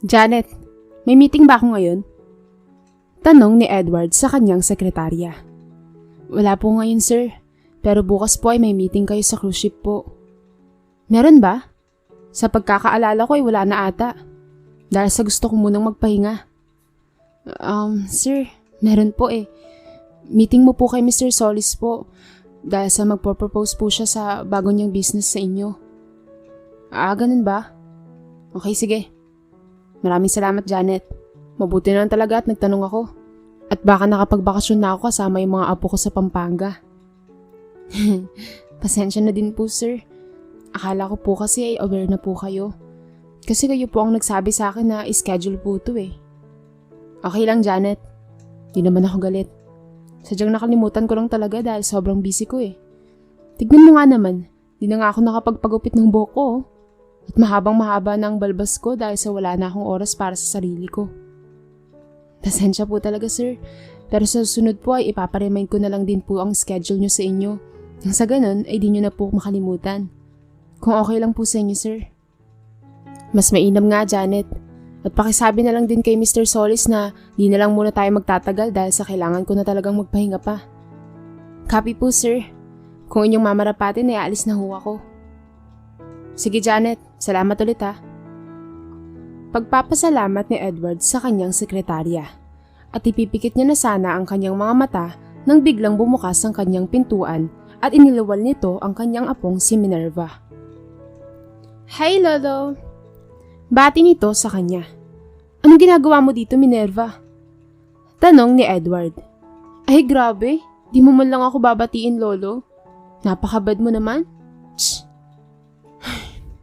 Janet, may meeting ba ako ngayon? Tanong ni Edward sa kanyang sekretarya. Wala po ngayon, sir. Pero bukas po ay may meeting kayo sa cruise ship po. Meron ba? Sa pagkakaalala ko ay wala na ata. Dahil sa gusto ko munang magpahinga. Um, sir, meron po eh. Meeting mo po kay Mr. Solis po. Dahil sa magpo-propose po siya sa bago niyang business sa inyo. Ah, ganun ba? Okay, sige. Maraming salamat, Janet. Mabuti na talaga at nagtanong ako. At baka nakapagbakasyon na ako kasama yung mga apo ko sa Pampanga. Pasensya na din po, sir. Akala ko po kasi ay aware na po kayo. Kasi kayo po ang nagsabi sa akin na schedule po ito eh. Okay lang, Janet. Di naman ako galit. Sadyang nakalimutan ko lang talaga dahil sobrang busy ko eh. Tignan mo nga naman, di na nga ako nakapagpagupit ng buhok ko. At mahabang mahaba na ang balbas ko dahil sa wala na akong oras para sa sarili ko. Pasensya po talaga sir, pero sa susunod po ay ipaparemind ko na lang din po ang schedule nyo sa inyo. Nang sa ganun ay di nyo na po makalimutan. Kung okay lang po sa inyo sir. Mas mainam nga Janet. At pakisabi na lang din kay Mr. Solis na di na lang muna tayo magtatagal dahil sa kailangan ko na talagang magpahinga pa. Copy po sir. Kung inyong mamarapatin ay aalis na ho ako. Sige Janet, salamat ulit ha. Pagpapasalamat ni Edward sa kanyang sekretarya at ipipikit niya na sana ang kanyang mga mata nang biglang bumukas ang kanyang pintuan at iniluwal nito ang kanyang apong si Minerva. Hi Lolo! Bati nito sa kanya. Anong ginagawa mo dito Minerva? Tanong ni Edward. Ay grabe, di mo man lang ako babatiin Lolo. Napakabad mo naman.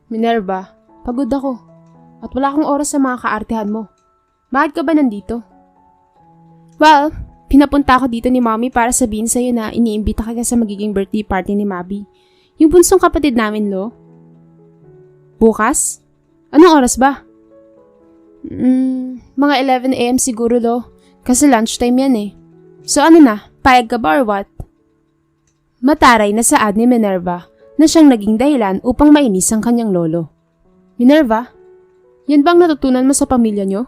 Minerva, pagod ako. At wala akong oras sa mga kaartehan mo. Bakit ka ba nandito? Well, pinapunta ako dito ni Mommy para sabihin sa'yo na iniimbita ka sa magiging birthday party ni Mabi. Yung bunsong kapatid namin, Lo. Bukas? Anong oras ba? Hmm, mga 11am siguro, Lo. Kasi lunchtime yan eh. So ano na, payag ka ba or what? Mataray na saad ni Minerva na siyang naging dahilan upang mainis ang kanyang lolo. Minerva, yan bang natutunan mo sa pamilya nyo?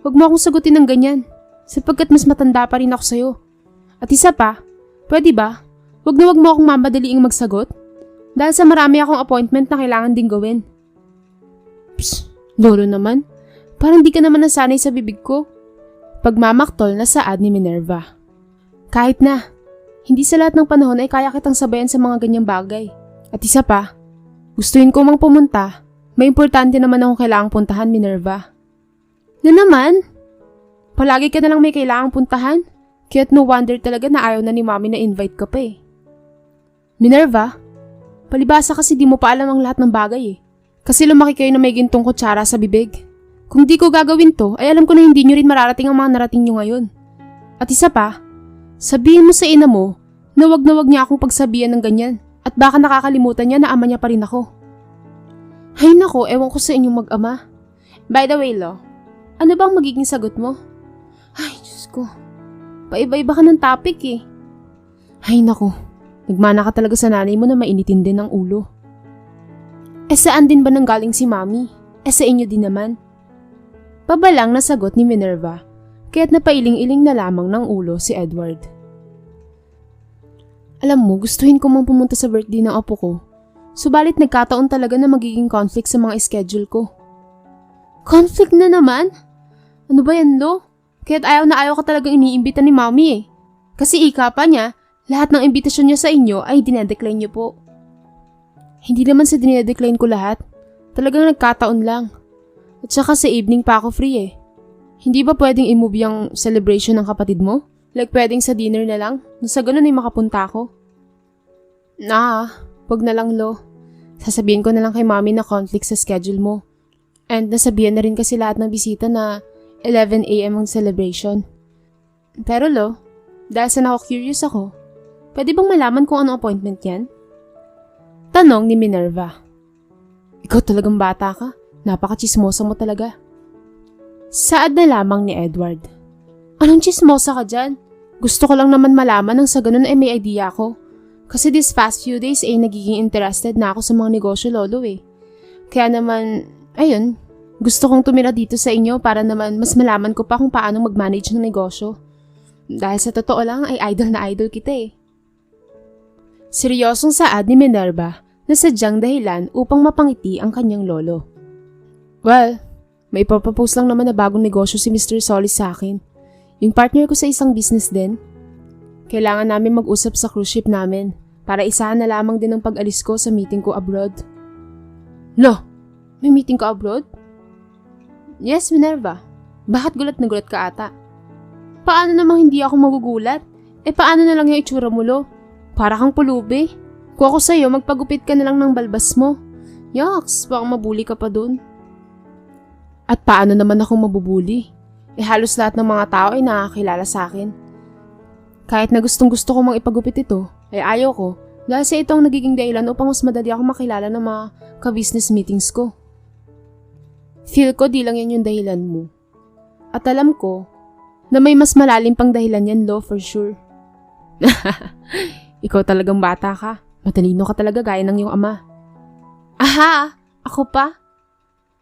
Huwag mo akong sagutin ng ganyan, sapagkat mas matanda pa rin ako sa'yo. At isa pa, pwede ba? Huwag na huwag mo akong mamadaliing magsagot. Dahil sa marami akong appointment na kailangan ding gawin. Psst, lolo naman. Parang di ka naman nasanay sa bibig ko. Pagmamaktol na saad ni Minerva. Kahit na, hindi sa lahat ng panahon ay kaya kitang sabayan sa mga ganyang bagay. At isa pa, gustuin ko mang pumunta, may importante naman akong kailangang puntahan, Minerva. Na naman? Palagi ka na lang may kailangang puntahan? Kaya't no wonder talaga na ayaw na ni Mami na invite ka pa eh. Minerva, palibasa kasi di mo pa alam ang lahat ng bagay eh. Kasi lumaki kayo na may gintong kutsara sa bibig. Kung di ko gagawin to, ay alam ko na hindi nyo rin mararating ang mga narating nyo ngayon. At isa pa, sabihin mo sa ina mo na wag na wag niya akong pagsabihan ng ganyan at baka nakakalimutan niya na ama niya pa rin ako. Ay nako, ewan ko sa inyong mag-ama. By the way, Lo, ano bang magiging sagot mo? Ay, Diyos ko. Paiba-iba ka ng topic eh. Ay nako, nagmana ka talaga sa nanay mo na mainitin din ang ulo. Eh saan din ba nanggaling si Mami? Eh sa inyo din naman. Pabalang na sagot ni Minerva, kaya't napailing-iling na lamang ng ulo si Edward. Alam mo, gustuhin ko mang pumunta sa birthday ng apo ko. Subalit nagkataon talaga na magiging conflict sa mga schedule ko. Conflict na naman? Ano ba yan, Lo? Kaya't ayaw na ayaw ka talagang iniimbita ni Mami eh. Kasi ika pa niya, lahat ng imbitasyon niya sa inyo ay dinedecline niyo po. Hindi naman sa dinedecline ko lahat. Talagang nagkataon lang. At saka sa evening pa ako free eh. Hindi ba pwedeng i-move yung celebration ng kapatid mo? Like pwedeng sa dinner na lang? Nung sa ganun ay makapunta ako. Nah, wag na lang lo. Sasabihin ko na lang kay mami na conflict sa schedule mo. And nasabihan na rin kasi lahat ng bisita na 11am ang celebration. Pero lo, dahil sa nako-curious ako, pwede bang malaman kung anong appointment yan? Tanong ni Minerva. Ikaw talagang bata ka. Napaka-chismosa mo talaga. Saad na lamang ni Edward. Anong chismosa ka dyan? Gusto ko lang naman malaman nang sa ganun ay may idea ko. Kasi this past few days ay nagiging interested na ako sa mga negosyo lolo eh. Kaya naman, ayun, Gusto kong tumira dito sa inyo para naman mas malaman ko pa kung paano mag-manage ng negosyo. Dahil sa totoo lang ay idol na idol kita eh. Seryosong saad ni Minerva na sadyang dahilan upang mapangiti ang kanyang lolo. Well, may ipapapose lang naman na bagong negosyo si Mr. Solis sa akin. Yung partner ko sa isang business din. Kailangan namin mag-usap sa cruise ship namin para isahan na lamang din ang pag-alis ko sa meeting ko abroad. Lo, may meeting ka abroad? Yes, Minerva. Bakit gulat na gulat ka ata? Paano namang hindi ako magugulat? Eh paano na lang yung itsura mo, Lo? Para kang pulubi. Kung ako sa'yo, magpagupit ka na lang ng balbas mo. Yaks, baka mabuli ka pa dun. At paano naman ako mabubuli? Eh halos lahat ng mga tao ay nakakilala sa akin. Kahit na gustong gusto ko mang ipagupit ito, ay ayaw ko dahil sa ito ang nagiging dahilan upang mas madali ako makilala ng mga ka-business meetings ko. Feel ko di lang yan yung dahilan mo. At alam ko na may mas malalim pang dahilan yan, Lo, for sure. Ikaw talagang bata ka. Matalino ka talaga gaya ng iyong ama. Aha! Ako pa?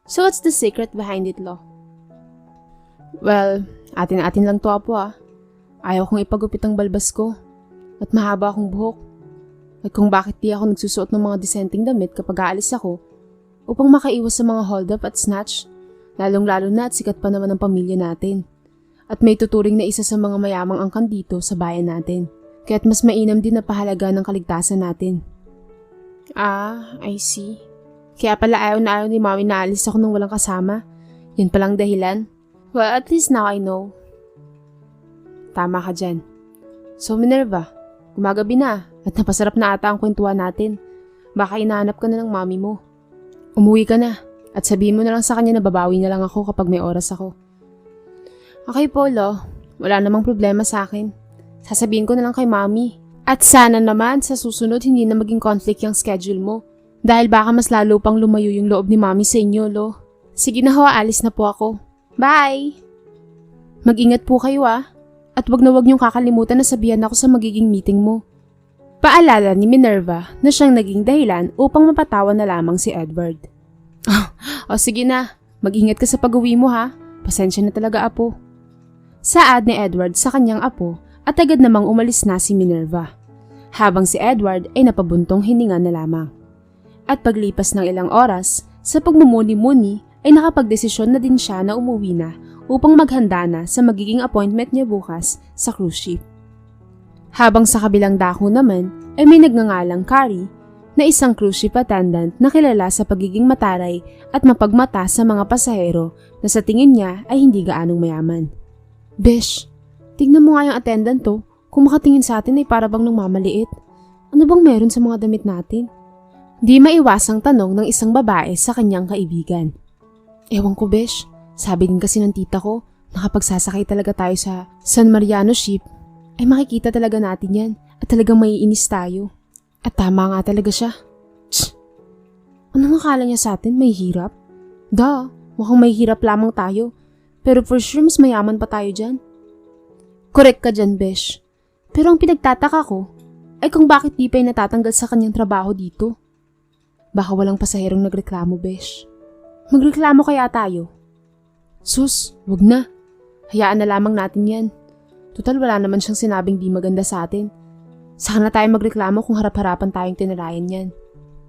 So what's the secret behind it, Lo? Well, atin-atin lang to, Apo ah. Ayaw kong ipagupit ang balbas ko. At mahaba akong buhok. At kung bakit di ako nagsusuot ng mga disenteng damit kapag aalis ako upang makaiwas sa mga hold up at snatch, lalong-lalo na at sikat pa naman ang pamilya natin. At may tuturing na isa sa mga mayamang angkan dito sa bayan natin. Kaya't mas mainam din na pahalaga ng kaligtasan natin. Ah, I see. Kaya pala ayaw na ayaw ni Mami na alis ako nang walang kasama. Yan palang dahilan. Well, at least now I know. Tama ka dyan. So Minerva, gumagabi na at napasarap na ata ang kwentuhan natin. Baka inahanap ka na ng mami mo. Umuwi ka na at sabihin mo na lang sa kanya na babawi na lang ako kapag may oras ako. Okay, Polo. Wala namang problema sa akin. Sasabihin ko na lang kay mami. At sana naman sa susunod hindi na maging conflict yung schedule mo. Dahil baka mas lalo pang lumayo yung loob ni mami sa inyo, lo. Sige na ho, alis na po ako. Bye! Mag-ingat po kayo ah. At wag na wag niyong kakalimutan na sabihan ako sa magiging meeting mo. Paalala ni Minerva na siyang naging dahilan upang mapatawan na lamang si Edward. o sige na, mag-ingat ka sa pag-uwi mo ha. Pasensya na talaga apo. Saad ni Edward sa kanyang apo at agad namang umalis na si Minerva. Habang si Edward ay napabuntong hininga na lamang. At paglipas ng ilang oras, sa pagmumuni-muni ay nakapagdesisyon na din siya na umuwi na upang maghanda na sa magiging appointment niya bukas sa cruise ship. Habang sa kabilang dako naman ay may nagngangalang Carrie na isang cruise ship attendant na kilala sa pagiging mataray at mapagmata sa mga pasahero na sa tingin niya ay hindi gaanong mayaman. Besh, tignan mo nga yung attendant to. Kung makatingin sa atin ay para bang nagmamaliit. Ano bang meron sa mga damit natin? Di maiwasang tanong ng isang babae sa kanyang kaibigan. Ewan ko, Besh. Sabi din kasi ng tita ko, nakapagsasakay talaga tayo sa San Mariano ship, ay makikita talaga natin yan at talagang maiinis tayo. At tama nga talaga siya. Tsk! Anong akala niya sa atin? May hirap? Da, mukhang may hirap lamang tayo. Pero for sure mas mayaman pa tayo dyan. Correct ka dyan, Besh. Pero ang pinagtataka ko, ay kung bakit di pa natatanggal sa kanyang trabaho dito. Baka walang pasaherong nagreklamo, Besh. Magreklamo kaya tayo? Sus, wag na. Hayaan na lamang natin yan. Total wala naman siyang sinabing di maganda sa atin. Saka na tayo magreklamo kung harap-harapan tayong tinirayan yan.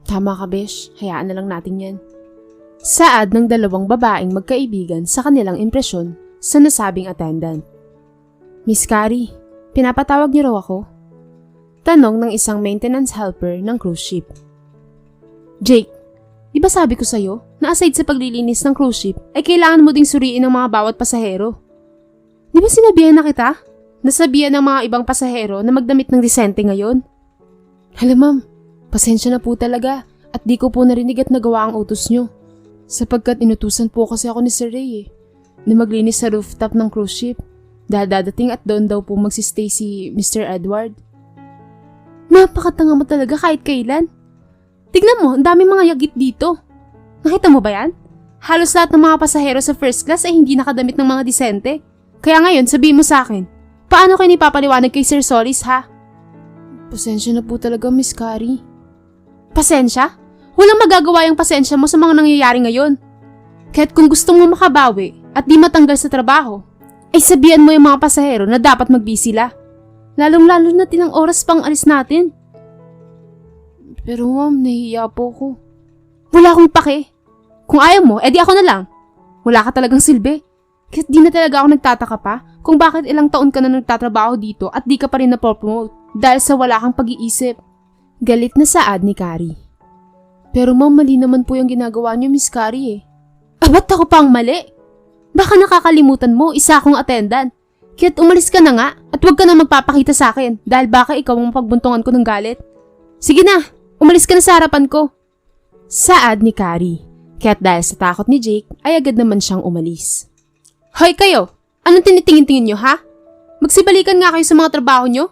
Tama ka, Besh. Hayaan na lang natin yan. Saad ng dalawang babaeng magkaibigan sa kanilang impresyon sa nasabing attendant. Miss Carrie, pinapatawag niyo raw ako? Tanong ng isang maintenance helper ng cruise ship. Jake, di ba sabi ko sa'yo na aside sa paglilinis ng cruise ship ay kailangan mo ding suriin ng mga bawat pasahero? Di ba sinabihan na kita? Nasabihan ng mga ibang pasahero na magdamit ng disente ngayon? Hala ma'am, pasensya na po talaga at di ko po narinig at nagawa ang utos nyo. Sapagkat inutusan po kasi ako ni Sir Ray eh, na maglinis sa rooftop ng cruise ship dahil dadating at doon daw po magsistay si Mr. Edward. Napakatanga mo talaga kahit kailan. Tignan mo, ang daming mga yagit dito. Nakita mo ba yan? Halos lahat ng mga pasahero sa first class ay hindi nakadamit ng mga disente. Kaya ngayon, sabihin mo sa akin, paano kayo nipapaliwanag kay Sir Solis ha? Pasensya na po talaga, Miss Carrie. Pasensya? Walang magagawa yung pasensya mo sa mga nangyayari ngayon. Kaya't kung gusto mo makabawi at di matanggal sa trabaho, ay sabihan mo yung mga pasahero na dapat magbisi sila. Lalong-lalo na tinang oras pang alis natin. Pero ma'am, nahihiya po ko. Wala akong pake. Kung ayaw mo, edi ako na lang. Wala ka talagang silbi. Kahit di na talaga ako nagtataka pa kung bakit ilang taon ka na nagtatrabaho dito at di ka pa rin na-promote dahil sa wala kang pag-iisip. Galit na saad ni Kari. Pero ma'am, mali naman po yung ginagawa niyo, Miss Kari eh. Ah, ako pang mali? Baka nakakalimutan mo, isa akong attendant. Kaya't umalis ka na nga at huwag ka na magpapakita sa akin dahil baka ikaw ang pagbuntungan ko ng galit. Sige na, umalis ka na sa harapan ko. Saad ni Kari. Kaya't dahil sa takot ni Jake, ay agad naman siyang umalis. Hoy kayo! Anong tinitingin-tingin nyo ha? Magsibalikan nga kayo sa mga trabaho nyo?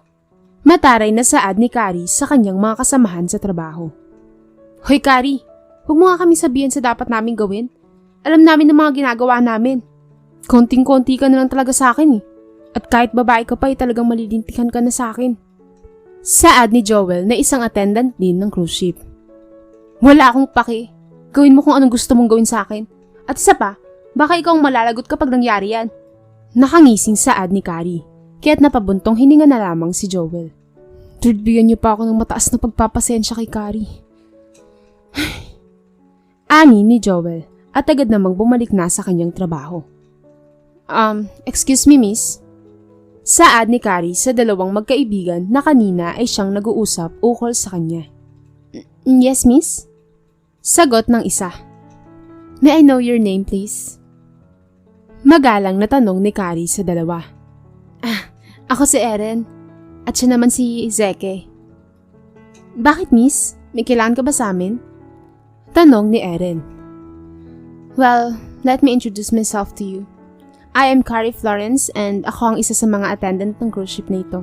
Mataray na saad ni Kari sa kanyang mga kasamahan sa trabaho. Hoy Kari, huwag mo nga kami sabihin sa dapat naming gawin. Alam namin ang mga ginagawa namin. Konting-konti ka na lang talaga sa akin eh. At kahit babae ka pa ay talagang malilintikan ka na sa akin. Saad ni Joel na isang attendant din ng cruise ship. Wala akong paki. Gawin mo kung anong gusto mong gawin sa akin. At isa pa, baka ikaw ang malalagot kapag nangyari yan. Nakangising saad ni Kari. Kaya't napabuntong hininga na lamang si Joel. Tribigyan niyo pa ako ng mataas na pagpapasensya kay Kari. Ani ni Joel at agad namang bumalik na sa kanyang trabaho. Um, excuse me miss? Saad ni Kari sa dalawang magkaibigan na kanina ay siyang nag-uusap ukol sa kanya. "Mm, Yes, miss? Sagot ng isa. May I know your name, please? Magalang na tanong ni Kari sa dalawa. Ah, ako si Eren. At siya naman si Zeke. Bakit, miss? May kailangan ka ba sa amin? Tanong ni Eren. Well, let me introduce myself to you. I am Carrie Florence and ako ang isa sa mga attendant ng cruise ship na ito.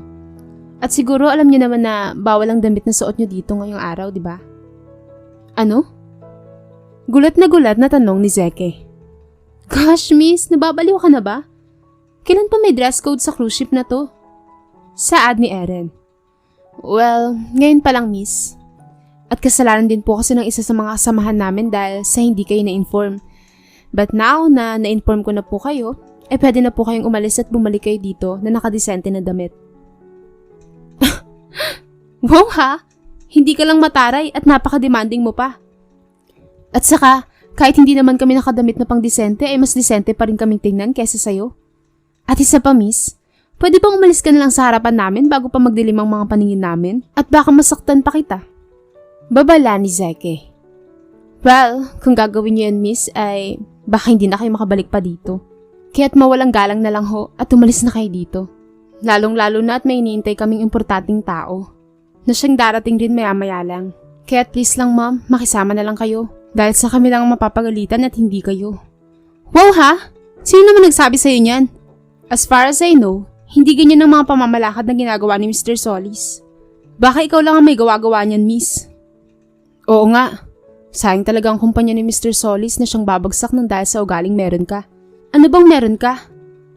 At siguro alam niyo naman na bawal ang damit na suot niyo dito ngayong araw, di ba? Ano? Gulat na gulat na tanong ni Zeke. Gosh, miss, nababaliw ka na ba? Kailan pa may dress code sa cruise ship na to? Saad ni Eren. Well, ngayon pa lang, miss. At kasalanan din po kasi ng isa sa mga kasamahan namin dahil sa hindi kayo na-inform. But now na na-inform ko na po kayo, eh pwede na po kayong umalis at bumalik kayo dito na nakadesente na damit. wow ha! Hindi ka lang mataray at napaka-demanding mo pa. At saka, kahit hindi naman kami nakadamit na pang disente, ay mas disente pa rin kaming tingnan kesa sa'yo. At isa pa, miss, pwede bang umalis ka na lang sa harapan namin bago pa magdilim ang mga paningin namin? At baka masaktan pa kita. Babala ni Zeke. Well, kung gagawin niyo yan, miss, ay baka hindi na kayo makabalik pa dito. Kaya't mawalang galang na lang ho at umalis na kayo dito. Lalong-lalo na at may iniintay kaming importanteng tao. Na siyang darating rin maya-maya lang. Kaya't please lang ma'am, makisama na lang kayo. Dahil sa kami lang ang mapapagalitan at hindi kayo. Wow ha? Sino naman nagsabi sa'yo niyan? As far as I know, hindi ganyan ang mga pamamalakad na ginagawa ni Mr. Solis. Baka ikaw lang ang may gawa-gawa niyan, miss. Oo nga. Sayang talaga ang kumpanya ni Mr. Solis na siyang babagsak ng dahil sa ugaling meron ka. Ano bang meron ka?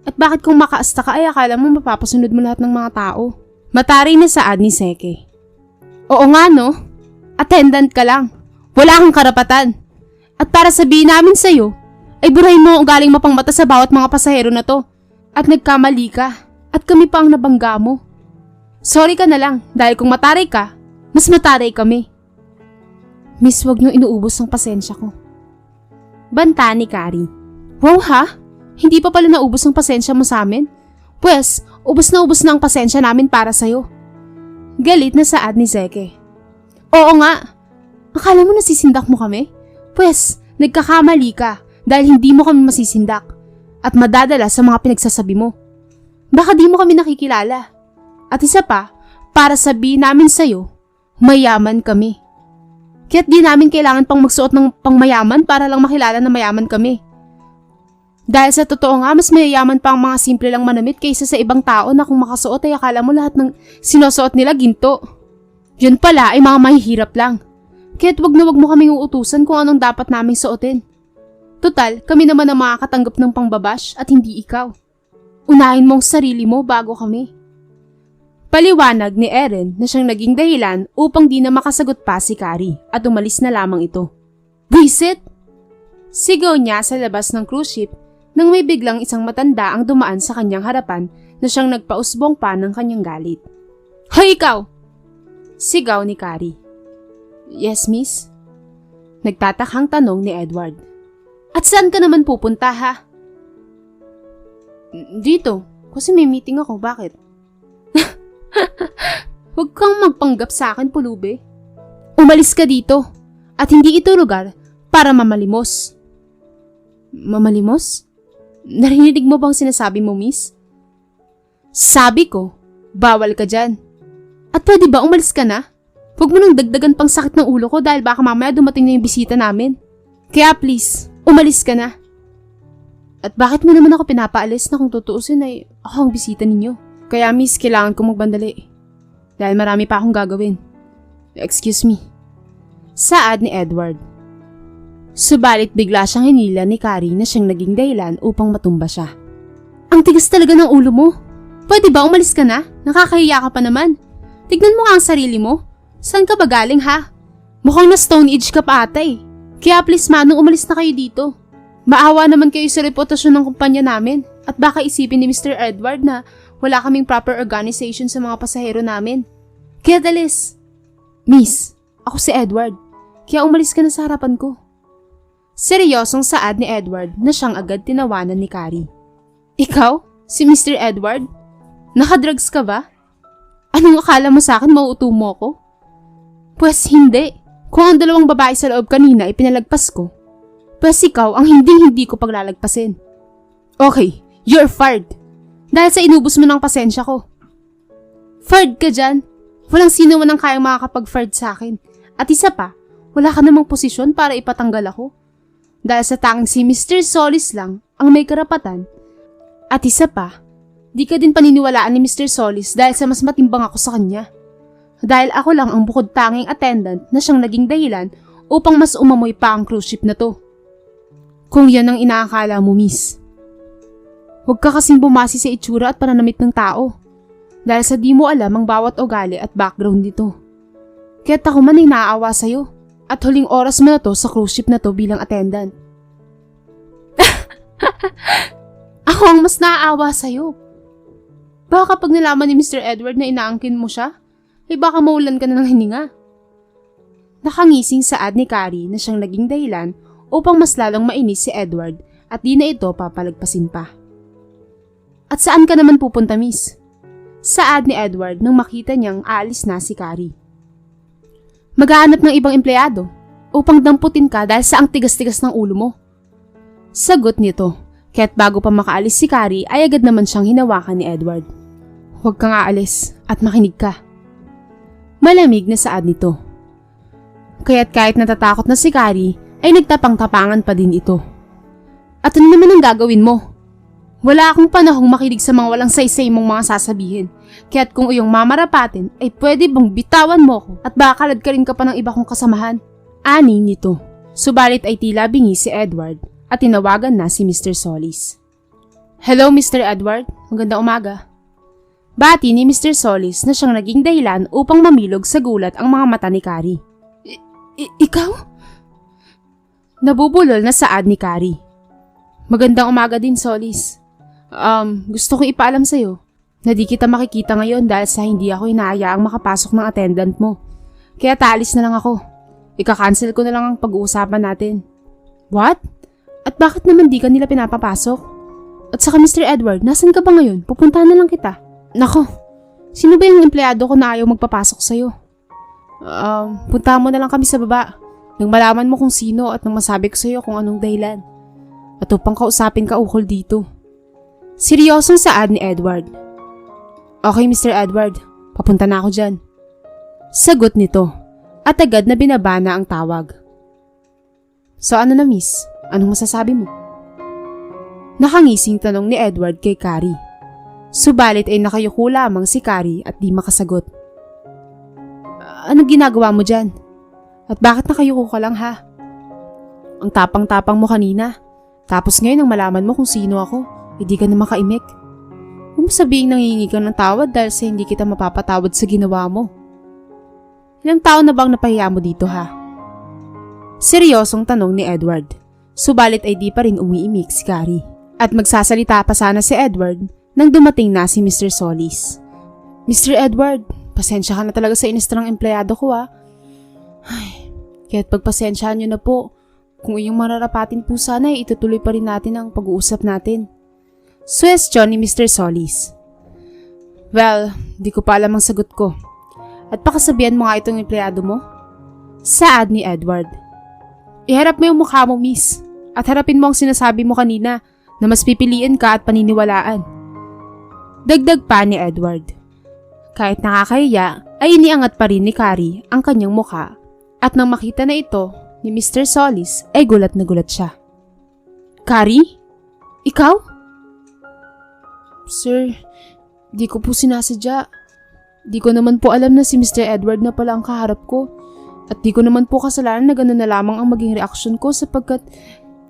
At bakit kung makaasta ka ay akala mo mapapasunod mo lahat ng mga tao? Matari na saad ni Seke. Oo nga no. Attendant ka lang. Wala kang karapatan. At para sabihin namin sa'yo, ay burahin mo ang ugaling mapangmata sa bawat mga pasahero na to. At nagkamali ka. At kami pa ang nabangga mo. Sorry ka na lang dahil kung mataray ka, mas mataray kami. Miss, wag niyo inuubos ang pasensya ko. Banta ni Kari. Wow ha? Hindi pa pala naubos ang pasensya mo sa amin? Pwes, ubos na ubos na ang pasensya namin para sa'yo. Galit na saad ni Zeke. Oo nga. Akala mo nasisindak mo kami? Pwes, nagkakamali ka dahil hindi mo kami masisindak at madadala sa mga pinagsasabi mo. Baka di mo kami nakikilala. At isa pa, para sabihin namin sa'yo, mayaman kami. Kaya't di namin kailangan pang magsuot ng pangmayaman para lang makilala na mayaman kami. Dahil sa totoo nga, mas mayayaman pa ang mga simple lang manamit kaysa sa ibang tao na kung makasuot ay akala mo lahat ng sinusuot nila ginto. Yun pala ay mga mahihirap lang. Kaya't wag na wag mo kaming uutusan kung anong dapat naming suotin. Total, kami naman ang makakatanggap ng pangbabash at hindi ikaw. Unahin mong sarili mo bago kami. Paliwanag ni Eren na siyang naging dahilan upang di na makasagot pa si Kari at umalis na lamang ito. Visit! Sigaw niya sa labas ng cruise ship nang may biglang isang matanda ang dumaan sa kanyang harapan na siyang nagpausbong pa ng kanyang galit. Hoy ikaw! Sigaw ni Kari. Yes, miss? Nagtatakhang tanong ni Edward. At saan ka naman pupunta ha? Dito, kasi may meeting ako, bakit? Huwag kang magpanggap sa akin, pulube. Umalis ka dito, at hindi ito lugar para mamalimos. Mamalimos? Narinig mo bang sinasabi mo, miss? Sabi ko, bawal ka dyan. At pwede ba umalis ka na? Huwag mo nang dagdagan pang sakit ng ulo ko dahil baka mamaya dumating na yung bisita namin. Kaya please, umalis ka na. At bakit mo naman ako pinapaalis na kung tutuusin ay ako ang bisita ninyo? Kaya miss, kailangan ko magbandali. Dahil marami pa akong gagawin. Excuse me. Saad ni Edward. Subalit bigla siyang hinila ni Carrie na siyang naging dahilan upang matumba siya. Ang tigas talaga ng ulo mo. Pwede ba umalis ka na? Nakakahiya ka pa naman. Tignan mo nga ang sarili mo. Saan ka ba galing ha? Mukhang na stone age ka pa ata eh. Kaya please manong umalis na kayo dito. Maawa naman kayo sa reputasyon ng kumpanya namin at baka isipin ni Mr. Edward na wala kaming proper organization sa mga pasahero namin. Kaya dalis. Miss, ako si Edward. Kaya umalis ka na sa harapan ko. Seryosong saad ni Edward na siyang agad tinawanan ni Carrie. Ikaw? Si Mr. Edward? Nakadrugs ka ba? Anong akala mo sa akin mauuto mo ko? Pwes hindi. Kung ang dalawang babae sa loob kanina ay pinalagpas ko, pwes ikaw ang hindi-hindi ko paglalagpasin. Okay, you're fired. Dahil sa inubos mo ng pasensya ko. Fired ka dyan. Walang sino man ang kayang makakapag-fired sa akin. At isa pa, wala ka namang posisyon para ipatanggal ako. Dahil sa tanging si Mr. Solis lang ang may karapatan. At isa pa, di ka din paniniwalaan ni Mr. Solis dahil sa mas matimbang ako sa kanya. Dahil ako lang ang bukod tanging attendant na siyang naging dahilan upang mas umamoy pa ang cruise ship na to. Kung yan ang inaakala mo, miss. Huwag ka kasing bumasi sa itsura at pananamit ng tao. Dahil sa di mo alam ang bawat ugali at background nito. Kaya't ako man ay naaawa sa'yo. At huling oras mo na to sa cruise ship na to bilang attendant. ako ang mas naaawa sa'yo. Baka pag nalaman ni Mr. Edward na inaangkin mo siya, ay baka maulan ka na ng hininga. Nakangising saad ni Carrie na siyang naging dahilan upang mas lalong mainis si Edward at di na ito papalagpasin pa. At saan ka naman pupunta, miss? Saad ni Edward nang makita niyang aalis na si Carrie. Maghahanap ng ibang empleyado upang damputin ka dahil sa ang tigas-tigas ng ulo mo. Sagot nito, kaya't bago pa makaalis si Carrie ay agad naman siyang hinawakan ni Edward. Huwag kang aalis at makinig ka. Malamig na saad nito. Kaya't kahit natatakot na si Carrie ay nagtapang-tapangan pa din ito. At ano naman ang gagawin mo? Wala akong panahong makinig sa mga walang saysay mong mga sasabihin. Kaya't kung iyong mamarapatin ay pwede bang bitawan mo ko at baka kalad ka rin ka pa ng iba kong kasamahan. Ani nito. Subalit ay tila bingi si Edward at tinawagan na si Mr. Solis. Hello Mr. Edward, magandang umaga. Bati ni Mr. Solis na siyang naging dahilan upang mamilog sa gulat ang mga mata ni Kari. I- I- ikaw? Nabubulol na saad ni Kari. Magandang umaga din, Solis. Um, gusto kong ipaalam sa'yo na di kita makikita ngayon dahil sa hindi ako inaayaang makapasok ng attendant mo. Kaya taalis na lang ako. Ika-cancel ko na lang ang pag-uusapan natin. What? At bakit naman di ka nila pinapapasok? At saka Mr. Edward, nasan ka ba ngayon? Pupuntahan na lang kita. Nako, sino ba yung empleyado ko na ayaw magpapasok sa'yo? Um, punta mo na lang kami sa baba. Nang malaman mo kung sino at nang masabi ko sa'yo kung anong dahilan. At upang kausapin ka ukol dito. Seryosong saad ni Edward. Okay, Mr. Edward. Papunta na ako dyan. Sagot nito. At agad na binabana ang tawag. So ano na miss? Anong masasabi mo? Nakangising tanong ni Edward kay Carrie. Subalit ay nakayuko lamang si Carrie at di makasagot. Anong ginagawa mo dyan? At bakit nakayuko ka lang ha? Ang tapang-tapang mo kanina. Tapos ngayon ang malaman mo kung sino ako, hindi ka na makaimik. Huwag mo sabihin nangingi ka ng tawad dahil sa hindi kita mapapatawad sa ginawa mo. Ilang taon na bang napahiya mo dito ha? Seryosong tanong ni Edward. Subalit ay di pa rin umiimik si Carrie. At magsasalita pa sana si Edward nang dumating na si Mr. Solis. Mr. Edward, pasensya ka na talaga sa inistrang empleyado ko ah. Ay, kaya't pagpasensyahan niyo na po. Kung iyong mararapatin po sana ay itutuloy pa rin natin ang pag-uusap natin. Suwestyon ni Mr. Solis. Well, di ko pa alam ang sagot ko. At pakasabihan mo nga itong empleyado mo? Saad ni Edward. Iharap mo yung mukha mo, miss. At harapin mo ang sinasabi mo kanina na mas pipiliin ka at paniniwalaan. Dagdag pa ni Edward. Kahit nakakahiya, ay iniangat pa rin ni Carrie ang kanyang mukha. At nang makita na ito ni Mr. Solis, ay gulat na gulat siya. Carrie? Ikaw? Sir, di ko po sinasadya. Di ko naman po alam na si Mr. Edward na pala ang kaharap ko. At di ko naman po kasalanan na gano'n na lamang ang maging reaksyon ko sapagkat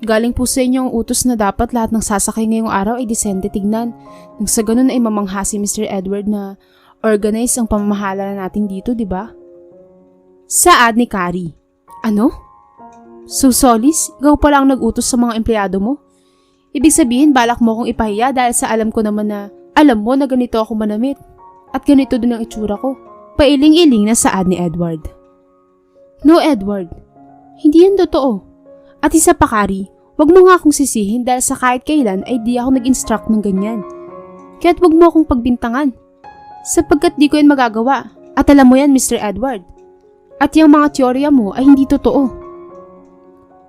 galing po sa inyo ang utos na dapat lahat ng sasakay ngayong araw ay disente tignan. Nang sa ganun ay mamangha si Mr. Edward na organize ang pamamahala natin dito, di ba? Saad ni Carrie. Ano? So Solis, ikaw pala ang nag-utos sa mga empleyado mo? Ibig sabihin, balak mo akong ipahiya dahil sa alam ko naman na alam mo na ganito ako manamit. At ganito din ang itsura ko. Pailing-iling na saad ni Edward. No, Edward. Hindi yan totoo. At isa pa, Kari, wag mo nga akong sisihin dahil sa kahit kailan ay di ako nag-instruct ng ganyan. Kaya't wag mo akong pagbintangan. Sapagkat di ko yan magagawa. At alam mo yan, Mr. Edward. At yung mga teorya mo ay hindi totoo.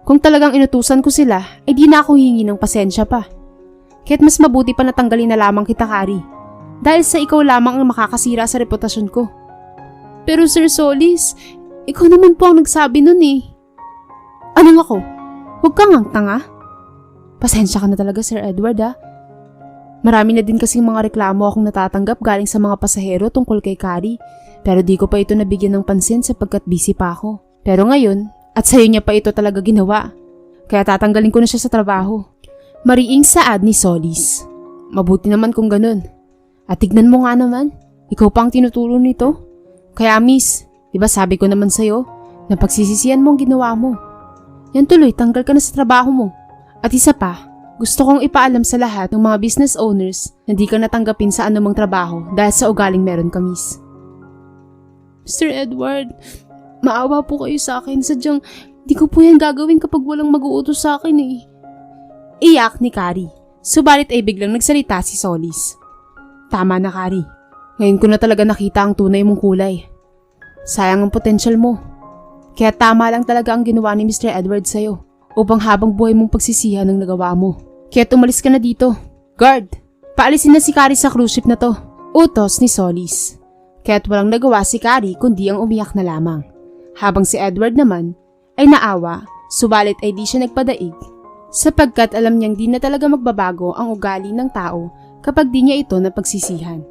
Kung talagang inutusan ko sila, ay di na ako hingi ng pasensya pa. Kaya't mas mabuti pa natanggalin na lamang kita, Kari. Dahil sa ikaw lamang ang makakasira sa reputasyon ko. Pero Sir Solis, ikaw naman po ang nagsabi nun eh. Anong ako? Huwag kang ang tanga. Pasensya ka na talaga, Sir Edward ah. Marami na din kasing mga reklamo akong natatanggap galing sa mga pasahero tungkol kay Kari. Pero di ko pa ito nabigyan ng pansin sapagkat busy pa ako. Pero ngayon, at sa'yo niya pa ito talaga ginawa. Kaya tatanggalin ko na siya sa trabaho. Mariing saad ni Solis. Mabuti naman kung ganun. At tignan mo nga naman, ikaw pa ang tinuturo nito. Kaya miss, di ba sabi ko naman sa'yo, na pagsisisihan mo ang ginawa mo. Yan tuloy, tanggal ka na sa trabaho mo. At isa pa, gusto kong ipaalam sa lahat ng mga business owners na di ka natanggapin sa anumang trabaho dahil sa ugaling meron ka, miss. Mr. Edward, maawa po kayo sa akin. Sadyang, di ko po yan gagawin kapag walang mag-uutos sa akin eh. Iyak ni Kari. Subalit ay biglang nagsalita si Solis. Tama na, Kari. Ngayon ko na talaga nakita ang tunay mong kulay. Sayang ang potensyal mo. Kaya tama lang talaga ang ginawa ni Mr. Edward sa'yo upang habang buhay mong pagsisihan ang nagawa mo. Kaya umalis ka na dito. Guard, paalisin na si Kari sa cruise ship na to. Utos ni Solis. Kaya't walang nagawa si Kari kundi ang umiyak na lamang. Habang si Edward naman ay naawa, subalit ay di siya nagpadaig sapagkat alam niyang di na talaga magbabago ang ugali ng tao kapag di niya ito napagsisihan.